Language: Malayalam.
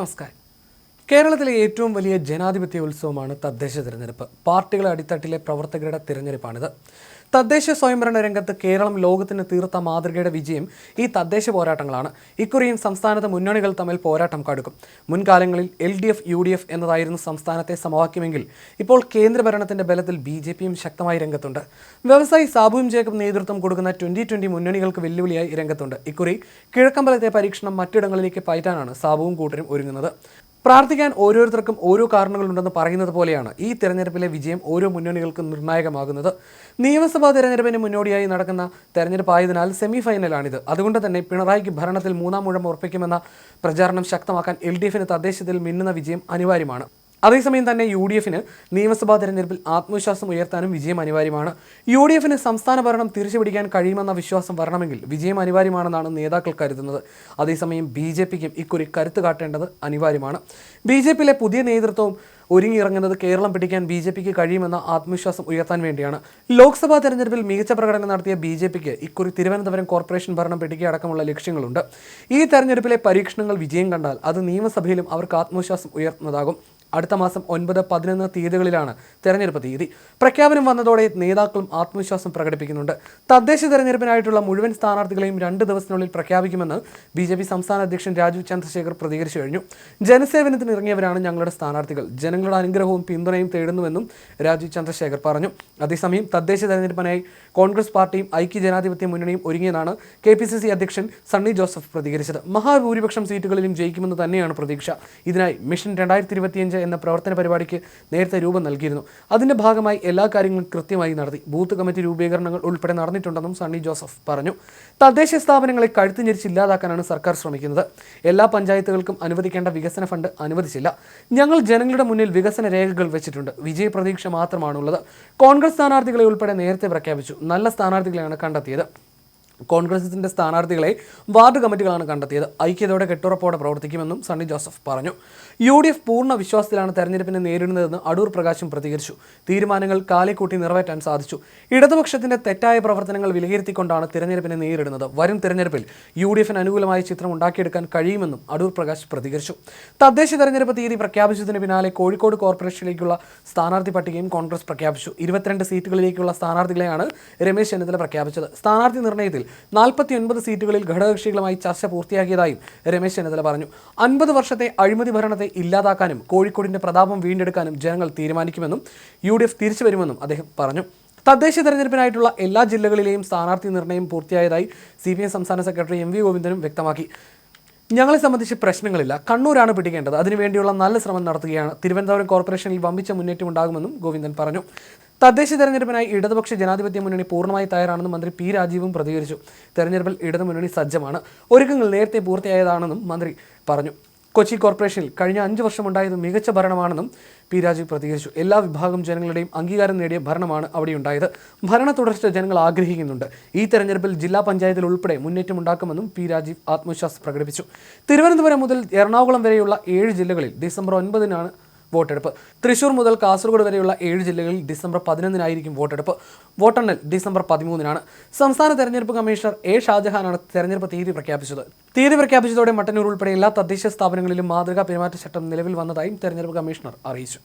നമസ്കാരം കേരളത്തിലെ ഏറ്റവും വലിയ ജനാധിപത്യ ഉത്സവമാണ് തദ്ദേശ തിരഞ്ഞെടുപ്പ്. പാർട്ടികളെ അടിത്തട്ടിലെ പ്രവർത്തകരുടെ തിരഞ്ഞെടുപ്പാണിത്. തദ്ദേശ സ്വയംഭരണ രംഗത്ത് കേരളം ലോകത്തിന് തീർത്ത മാതൃകയുടെ വിജയം ഈ തദ്ദേശ പോരാട്ടങ്ങളാണ്. ഇക്കുറിയും സംസ്ഥാനത്ത് മുന്നണികൾ തമ്മിൽ പോരാട്ടം കടുക്കും. മുൻകാലങ്ങളിൽ L D F U D F എന്നതായിരുന്നു സംസ്ഥാനത്തെ സമവാക്യമെങ്കിൽ ഇപ്പോൾ കേന്ദ്രഭരണത്തിന്റെ ബലത്തിൽ ബി ജെ പിയും ശക്തമായി രംഗത്തുണ്ട്. വ്യവസായി സാബുവും ജേക്കബ് നേതൃത്വം കൊടുക്കുന്ന ട്വന്റി ട്വന്റി മുന്നണികൾക്ക് വെല്ലുവിളിയായി രംഗത്തുണ്ട്. ഇക്കുറി കിഴക്കമ്പലത്തെ പരീക്ഷണം മറ്റിടങ്ങളിലേക്ക് പയറ്റാനാണ് സാബുവും കൂട്ടരും ഒരുങ്ങുന്നത്. പ്രാർത്ഥിക്കാൻ ഓരോരുത്തർക്കും ഓരോ കാരണങ്ങളുണ്ടെന്ന് പറയുന്നത് പോലെയാണ് ഈ തെരഞ്ഞെടുപ്പിലെ വിജയം ഓരോ മുന്നണികൾക്കും നിർണായകമാകുന്നത്. നിയമസഭാ തെരഞ്ഞെടുപ്പിന് മുന്നോടിയായി നടക്കുന്ന തെരഞ്ഞെടുപ്പായതിനാൽ സെമി ഫൈനലാണിത് അതുകൊണ്ട് തന്നെ പിണറായിക്ക് ഭരണത്തിൽ മൂന്നാം മുഴം ഉറപ്പിക്കുമെന്ന പ്രചാരണം ശക്തമാക്കാൻ എൽ ഡി എഫിന് തദ്ദേശത്തിൽ മിന്നുന്ന വിജയം അനിവാര്യമാണ്. അതേസമയം തന്നെ യു ഡി എഫിന് നിയമസഭാ തെരഞ്ഞെടുപ്പിൽ ആത്മവിശ്വാസം ഉയർത്താനും വിജയം അനിവാര്യമാണ്. യു ഡി എഫിന് സംസ്ഥാന ഭരണം തിരിച്ചുപിടിക്കാൻ കഴിയുമെന്ന വിശ്വാസം വരണമെങ്കിൽ വിജയം അനിവാര്യമാണെന്നാണ് നേതാക്കൾ കരുതുന്നത്. അതേസമയം ബി ജെ പിക്കും ഇക്കുറി കരുത്ത് കാട്ടേണ്ടത് അനിവാര്യമാണ്. ബി ജെ പിയിലെ പുതിയ നേതൃത്വവും ഒരുങ്ങിയിറങ്ങുന്നത് കേരളം പിടിക്കാൻ ബി ജെ പിക്ക് കഴിയുമെന്ന ആത്മവിശ്വാസം ഉയർത്താൻ വേണ്ടിയാണ്. ലോക്സഭാ തെരഞ്ഞെടുപ്പിൽ മികച്ച പ്രകടനം നടത്തിയ ബി ജെ പിക്ക് ഇക്കുറി തിരുവനന്തപുരം കോർപ്പറേഷൻ ഭരണം പിടിക്കുക അടക്കമുള്ള ലക്ഷ്യങ്ങളുണ്ട്. ഈ തെരഞ്ഞെടുപ്പിലെ പരീക്ഷണങ്ങൾ വിജയം കണ്ടാൽ അത് നിയമസഭയിലും അവർക്ക് ആത്മവിശ്വാസം ഉയർത്തുന്നതാകും. അടുത്ത മാസം ഒൻപത് പതിനൊന്ന് തീയതികളിലാണ് തെരഞ്ഞെടുപ്പ് തീയതി. പ്രഖ്യാപനം വന്നതോടെ നേതാക്കളും ആത്മവിശ്വാസം പ്രകടിപ്പിക്കുന്നുണ്ട്. തദ്ദേശ തെരഞ്ഞെടുപ്പിനായിട്ടുള്ള മുഴുവൻ സ്ഥാനാർത്ഥികളെയും രണ്ട് ദിവസത്തിനുള്ളിൽ പ്രഖ്യാപിക്കുമെന്ന് ബി ജെ പി സംസ്ഥാന അധ്യക്ഷൻ രാജു ചന്ദ്രശേഖർ പ്രതികരിച്ചു കഴിഞ്ഞു. ജനസേവനത്തിന് ഇറങ്ങിയവരാണ് ഞങ്ങളുടെ സ്ഥാനാർത്ഥികൾ. ജനങ്ങളുടെ അനുഗ്രഹവും പിന്തുണയും തേടുന്നുവെന്നും രാജു ചന്ദ്രശേഖർ പറഞ്ഞു. അതേസമയം തദ്ദേശ തെരഞ്ഞെടുപ്പിനായി കോൺഗ്രസ് പാർട്ടിയും ഐക്യ ജനാധിപത്യ മുന്നണിയും ഒരുങ്ങിയതാണ് കെ പി സി സി അധ്യക്ഷൻ സണ്ണി ജോസഫ് പ്രതികരിച്ചത്. മഹാഭൂരിപക്ഷം സീറ്റുകളിലും ജയിക്കുമെന്ന് തന്നെയാണ് പ്രതീക്ഷ. ഇതിനായി മിഷൻ രണ്ടായിരത്തി ഇരുപത്തിയഞ്ച് എന്ന പ്രവർത്തന പരിപാടിക്ക് നേരത്തെ രൂപം നൽകിയിരുന്നു. അതിന്റെ ഭാഗമായി എല്ലാ കാര്യങ്ങളും കൃത്യമായി നടത്തി. ബൂത്ത് കമ്മിറ്റി രൂപീകരണങ്ങൾ ഉൾപ്പെടെ നടന്നിട്ടുണ്ടെന്നും സണ്ണി ജോസഫ് പറഞ്ഞു. തദ്ദേശ സ്ഥാപനങ്ങളെ കഴുത്തു ഞെരിച്ച് ഇല്ലാതാക്കാനാണ് സർക്കാർ ശ്രമിക്കുന്നത്. എല്ലാ പഞ്ചായത്തുകൾക്കും അനുവദിക്കേണ്ട വികസന ഫണ്ട് അനുവദിച്ചില്ല. ഞങ്ങൾ ജനങ്ങളുടെ മുന്നിൽ വികസന രേഖകൾ വെച്ചിട്ടുണ്ട്. വിജയപ്രതീക്ഷ മാത്രമാണുള്ളത്. കോൺഗ്രസ് സ്ഥാനാർത്ഥികളെ ഉൾപ്പെടെ നേരത്തെ പ്രഖ്യാപിച്ചു. നല്ല സ്ഥാനാർത്ഥികളെയാണ് കണ്ടെത്തിയത്. കോൺഗ്രസിന്റെ സ്ഥാനാർത്ഥികളെ വാർഡ് കമ്മിറ്റികളാണ് കണ്ടെത്തിയത്. ഐക്യതയോടെ കെട്ടുറപ്പോടെ പ്രവർത്തിക്കുമെന്നും സണ്ണി ജോസഫ് പറഞ്ഞു. യു ഡി എഫ് പൂർണ വിശ്വാസത്തിലാണ് തെരഞ്ഞെടുപ്പിനെ നേരിടുന്നതെന്ന് അടൂർ പ്രകാശും പ്രതികരിച്ചു. തീരുമാനങ്ങൾ കാലിക്കൂട്ടി നിറവേറ്റാൻ സാധിച്ചു. ഇടതുപക്ഷത്തിന്റെ തെറ്റായ പ്രവർത്തനങ്ങൾ വിലയിരുത്തിക്കൊണ്ടാണ് തെരഞ്ഞെടുപ്പിനെ നേരിടുന്നത്. വരും തെരഞ്ഞെടുപ്പിൽ യു ഡി എഫിന് അനുകൂലമായ ചിത്രം ഉണ്ടാക്കിയെടുക്കാൻ കഴിയുമെന്നും അടൂർ പ്രകാശ് പ്രതികരിച്ചു. തദ്ദേശ തെരഞ്ഞെടുപ്പ് തീയതി പ്രഖ്യാപിച്ചതിന് പിന്നാലെ കോഴിക്കോട് കോർപ്പറേഷനിലേക്കുള്ള സ്ഥാനാർത്ഥി പട്ടികയും കോൺഗ്രസ് പ്രഖ്യാപിച്ചു. ഇരുപത്തിരണ്ട് സീറ്റുകളിലേക്കുള്ള സ്ഥാനാർത്ഥികളെയാണ് രമേശ് ചെന്നിത്തല പ്രഖ്യാപിച്ചത്. സ്ഥാനാർത്ഥി നിർണയത്തിൽ നാൽപ്പത്തി ഒൻപത് സീറ്റുകളിൽ ഘടകകക്ഷികളുമായി ചർച്ച പൂർത്തിയാക്കിയതായും രമേശ് ചെന്നിത്തല പറഞ്ഞു. അൻപത് വർഷത്തെ അഴിമതി ഭരണത്തെ ഇല്ലാതാക്കാനും കോഴിക്കോടിന്റെ പ്രതാപം വീണ്ടെടുക്കാനും ജനങ്ങൾ തീരുമാനിക്കുമെന്നും യു ഡി എഫ് തിരിച്ചു വരുമെന്നും അദ്ദേഹം പറഞ്ഞു. തദ്ദേശ തെരഞ്ഞെടുപ്പിനായിട്ടുള്ള എല്ലാ ജില്ലകളിലെയും സ്ഥാനാർത്ഥി നിർണയം പൂർത്തിയായതായി സി പി എം സംസ്ഥാന സെക്രട്ടറി എം വി ഗോവിന്ദനും വ്യക്തമാക്കി. ഞങ്ങളെ സംബന്ധിച്ച് പ്രശ്നങ്ങളില്ല. കണ്ണൂരാണ് പിടിക്കേണ്ടത്. അതിനുവേണ്ടിയുള്ള നല്ല ശ്രമം നടത്തുകയാണ്. തിരുവനന്തപുരം കോർപ്പറേഷനിൽ വമ്പിച്ച മുന്നേറ്റം ഉണ്ടാകുമെന്നും ഗോവിന്ദൻ പറഞ്ഞു. തദ്ദേശ തെരഞ്ഞെടുപ്പിനായി ഇടതുപക്ഷ ജനാധിപത്യ മുന്നണി പൂർണമായി തയ്യാറാണെന്ന് മന്ത്രി പി രാജീവും പ്രതികരിച്ചു. തെരഞ്ഞെടുപ്പിൽ ഇടതു മുന്നണി സജ്ജമാണ്. ഒരുക്കങ്ങൾ നേരത്തെ പൂർത്തിയായതാണെന്നും മന്ത്രി പറഞ്ഞു. കൊച്ചി കോർപ്പറേഷനിൽ കഴിഞ്ഞ അഞ്ച് വർഷമുണ്ടായത് മികച്ച ഭരണമാണെന്നും പി രാജീവ് പ്രതികരിച്ചു. എല്ലാ വിഭാഗം ജനങ്ങളുടെയും അംഗീകാരം നേടിയ ഭരണമാണ് അവിടെ ഉണ്ടായത് ഭരണ തുടർച്ച ജനങ്ങൾ ആഗ്രഹിക്കുന്നുണ്ട്. ഈ തെരഞ്ഞെടുപ്പിൽ ജില്ലാ പഞ്ചായത്തിൽ ഉൾപ്പെടെ മുന്നേറ്റം ഉണ്ടാക്കുമെന്നും പി രാജീവ് ആത്മവിശ്വാസം പ്രകടിപ്പിച്ചു. തിരുവനന്തപുരം മുതൽ എറണാകുളം വരെയുള്ള ഏഴ് ജില്ലകളിൽ ഡിസംബർ ഒൻപതിനാണ് വോട്ടെടുപ്പ്. തൃശൂർ മുതൽ കാസർഗോഡ് വരെയുള്ള ഏഴ് ജില്ലകളിൽ ഡിസംബർ പതിനൊന്നിനായിരിക്കും വോട്ടെടുപ്പ്. വോട്ടെണ്ണൽ ഡിസംബർ പതിമൂന്നിനാണ്. സംസ്ഥാന തെരഞ്ഞെടുപ്പ് കമ്മീഷണർ എ ഷാജഹാനാണ് തെരഞ്ഞെടുപ്പ് തീയതി പ്രഖ്യാപിച്ചത്. തീയതി പ്രഖ്യാപിച്ചതോടെ മട്ടന്നൂർ ഉൾപ്പെടെ എല്ലാ തദ്ദേശ സ്ഥാപനങ്ങളിലും മാതൃകാ പെരുമാറ്റച്ചട്ടം നിലവിൽ വന്നതായും തെരഞ്ഞെടുപ്പ് കമ്മീഷണർ അറിയിച്ചു.